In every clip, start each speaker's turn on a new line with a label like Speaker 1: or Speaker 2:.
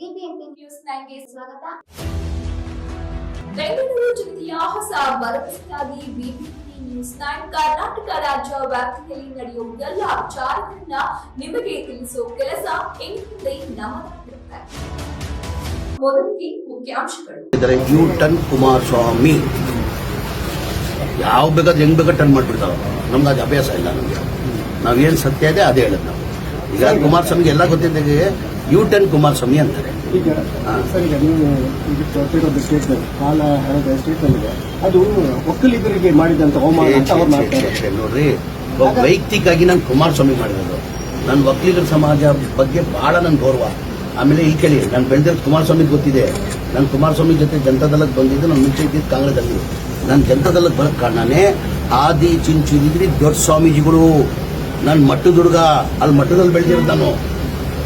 Speaker 1: BBMP news ನೈನ್ಗೆ ಸ್ವಾಗತ.
Speaker 2: ಬೆಂಗಳೂರು ಜಿಲ್ಲೆಯ ಹೊಸ ಭರವಸೆಯಾಗಿ ಬಿಬಿಎಂಪಿ ನ್ಯೂಸ್ ನೈನ್ ಕರ್ನಾಟಕ ರಾಜ್ಯ ವ್ಯಾಪ್ತಿಯಲ್ಲಿ ನಡೆಯುವ ಎಲ್ಲ ವಿಚಾರಗಳನ್ನ ನಿಮಗೆ ತಿಳಿಸುವ ಕೆಲಸ ಇನ್ಮುಂದೆ ನಮ್ಮದಾಗಿರುತ್ತೆ ಮೊದಲಿಗೆ ಮುಖ್ಯಾಂಶಗಳು.
Speaker 3: U turn Kumaraswamy. ಯಾವ ಬೇಕಾದ್ರೆ ಹೆಂಗ್ ಬೇಕಾದ್ರೆ ಟನ್ ಮಾಡ್ಬಿಡ್ತಾವ ನಮ್ದು ಅದು ಅಭ್ಯಾಸ ಇಲ್ಲ ನಮ್ಗೆ. ನಾವೇನ್ ಸತ್ಯ ಇದೆ ಅದೇ ಹೇಳೋದು ನಾವು. ಈಗ ಕುಮಾರಸ್ವಾಮಿಗೆ ಎಲ್ಲ ಗೊತ್ತಿದ್ದಾಗೆ ಯು ಟೆನ್ ಕುಮಾರಸ್ವಾಮಿ ಅಂತಾರೆ.
Speaker 4: ಈಗ ಸರ್ ಈಗ ನೀವು ಇದು ಕೊಟ್ಟಿರೋದು ಸ್ಟೇಟ್ಮೆಂಟ್ ಕಾಲ ಹಣದ ಸ್ಟೇಟ್ಮೆಂಟ್ಗೆ ಅದು ಒಕ್ಕಲಿಗರಿಗೆ ಮಾಡಿದಂತ ಅಂತ ಅವ್ರು ಮಾಡ್ತಾರೆ.
Speaker 3: ನೋಡ್ರಿ ವೈಯಕ್ತಿಕವಾಗಿ ನಾನು ಕುಮಾರಸ್ವಾಮಿ ಮಾಡಿರೋದು. ನನ್ನ ಒಕ್ಕಲಿಗರ ಸಮಾಜ ಬಗ್ಗೆ ಬಹಳ ನನ್ನ ಗೌರವ. ಆಮೇಲೆ ಈ ಕೇಳಿ ನಾನು ಬೆಳೆದಿರೋದು ಕುಮಾರಸ್ವಾಮಿ ಗೊತ್ತಿದೆ. ನಾನು ಕುಮಾರಸ್ವಾಮಿ ಜೊತೆ ಜನತಾದಳಕ್ಕೆ ಬಂದಿದ್ದು ನಾನು ಮುಂಚೆ ಇದ್ದಿದ್ದು ಕಾಂಗ್ರೆಸ್ದಲ್ಲಿ ನಾನು ಜನತಾದಳಕ್ಕೆ ಬರಕ್ ಕಾರಣನೇ ಆದಿ ಚಿಂಚು ಇದ್ರಿ ದೊಡ್ಡ ಸ್ವಾಮೀಜಿಗಳು. ನಾನು ಮಟ್ಟದುರ್ಗ ಅಲ್ಲಿ ಮಠದಲ್ಲಿ ಬೆಳೆದಿರೋದು ನಾನು.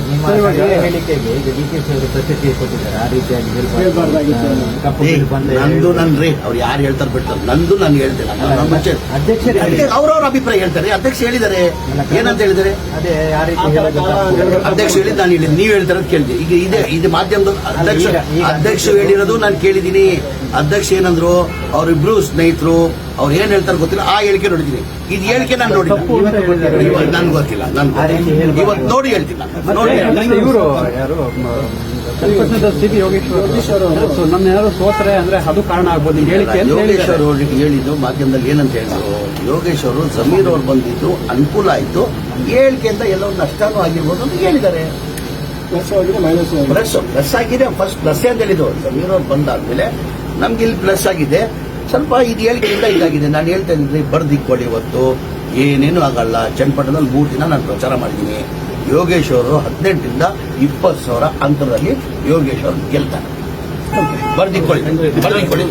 Speaker 5: ನಿಮ್ಮ ಹೇಳಿಕೆಗೆ ಈಗ ಡಿ ಕೆ ಸಿ ಅವರು ಪ್ರತಿಕ್ರಿಯೆ ಕೊಟ್ಟಿದ್ದಾರೆ. ಆ ರೀತಿಯಾಗಿ
Speaker 4: ಹೇಳ್ಬಾರ್ದಾಗಿತ್ತು.
Speaker 5: ಕಪ್ಪು
Speaker 3: ಏ,
Speaker 5: ಬಿಳಿ
Speaker 3: ನಂದು ನನ್ ರೀ ಅವ್ರು ಯಾರು ಹೇಳ್ತಾರೆ ಬಿಡ್ತಾರೆ ನಂದು ನಾನು ಹೇಳ್ತೇನೆ ಮುಂಚೆ ಅವ್ರವ್ರ ಅಭಿಪ್ರಾಯ ಹೇಳ್ತಾರೆ. ಅಧ್ಯಕ್ಷ ಹೇಳಿದ್ದಾರೆ. ಏನಂತ ಹೇಳಿದ್ದಾರೆ?
Speaker 5: ಅದೇ ಆ ರೀತಿ
Speaker 3: ಅಧ್ಯಕ್ಷ ಹೇಳಿದ್ ನಾನು ಹೇಳಿದ್ ನೀವ್ ಹೇಳ್ತಾರೆ ಕೇಳಿದೆ. ಈಗ ಇದೆ ಇದು ಮಾಧ್ಯಮದ ಅಧ್ಯಕ್ಷ ಅಧ್ಯಕ್ಷ ಹೇಳಿರೋದು ನಾನು ಕೇಳಿದೀನಿ ಅಧ್ಯಕ್ಷ ಏನಂದ್ರು ಅವರಿಬ್ರು ಸ್ನೇಹಿತರು ಅವ್ರು ಏನ್ ಹೇಳ್ತಾರೆ ಗೊತ್ತಿಲ್ಲ. ಆ ಹೇಳಿಕೆ ನೋಡಿದೀನಿ ಇದು ಹೇಳಿಕೆ ನಾನು ನೋಡಿಲ್ಲ. ನನ್ಗೆ ಗೊತ್ತಿಲ್ಲ. ನನ್ ಇವತ್ತು ನೋಡಿ ನಾನು.
Speaker 6: ಮತ್ತೆ ಇವರು ಯಾರು? ಯೋಗೇಶ್ವರ್. ಸೊ ನನ್ನ ಯಾರು? ಸೋತ್ರೆ ಅಂದ್ರೆ ಅದು ಕಾರಣ ಆಗ್ಬೋದು. ಹೇಳಿಕೆ ಅಂತ
Speaker 3: ಯೋಗೇಶ್ವರ್ ಹೇಳಿದ್ದು ಮಾಧ್ಯಮದಲ್ಲಿ ಏನಂತ ಹೇಳಿದ್ರು? ಯೋಗೇಶ್ ಅವರು ಜಮೀರ್ ಅವರು ಬಂದಿದ್ದು ಅನುಕೂಲ ಆಯ್ತು. ಅಂತ ಎಲ್ಲೋ ನಷ್ಟನೂ ಆಗಿರ್ಬೋದು ಅಂತ ಹೇಳಿದ್ದಾರೆ.
Speaker 4: ಪ್ಲಸ್
Speaker 3: ಪ್ಲಸ್ ಆಗಿದೆ. ಫಸ್ಟ್ ಪ್ಲಸ್ ಅಂತ ಹೇಳಿದ್ರು? ಸಮೀರ್ ಅವ್ರು ಬಂದಾದ್ಮೇಲೆ ನಮ್ಗೆ ಇಲ್ಲಿ ಪ್ಲಸ್ ಆಗಿದೆ. ಸ್ವಲ್ಪ ಇದು ಹೇಳಿಕೆಯಿಂದ ಇದಾಗಿದೆ. ನಾನು ಹೇಳ್ತಾ ಇದ್ದೀನಿ ಬರ್ದಿಕ್ಕೊಡಿ ಇವತ್ತು. ಏನೇನು ಆಗಲ್ಲ. ಚನ್ನಪಟ್ಟಣದಲ್ಲಿ ಮೂರು ದಿನ ನಾನು ಪ್ರಚಾರ ಮಾಡಿದ್ದೀನಿ. ಯೋಗೇಶ್ ಅವರು ಹದಿನೆಂಟರಿಂದ ಇಪ್ಪತ್ತು ಸಾವಿರ ಅಂತರದಲ್ಲಿ ಯೋಗೇಶ್ ಅವರು ಗೆಲ್ತಾರೆ. ಬರ್ದಿಕ್ಕೊಳ್ಳಿ ಬರ್ದಿಕ್ಕೊಳ್ಳಿ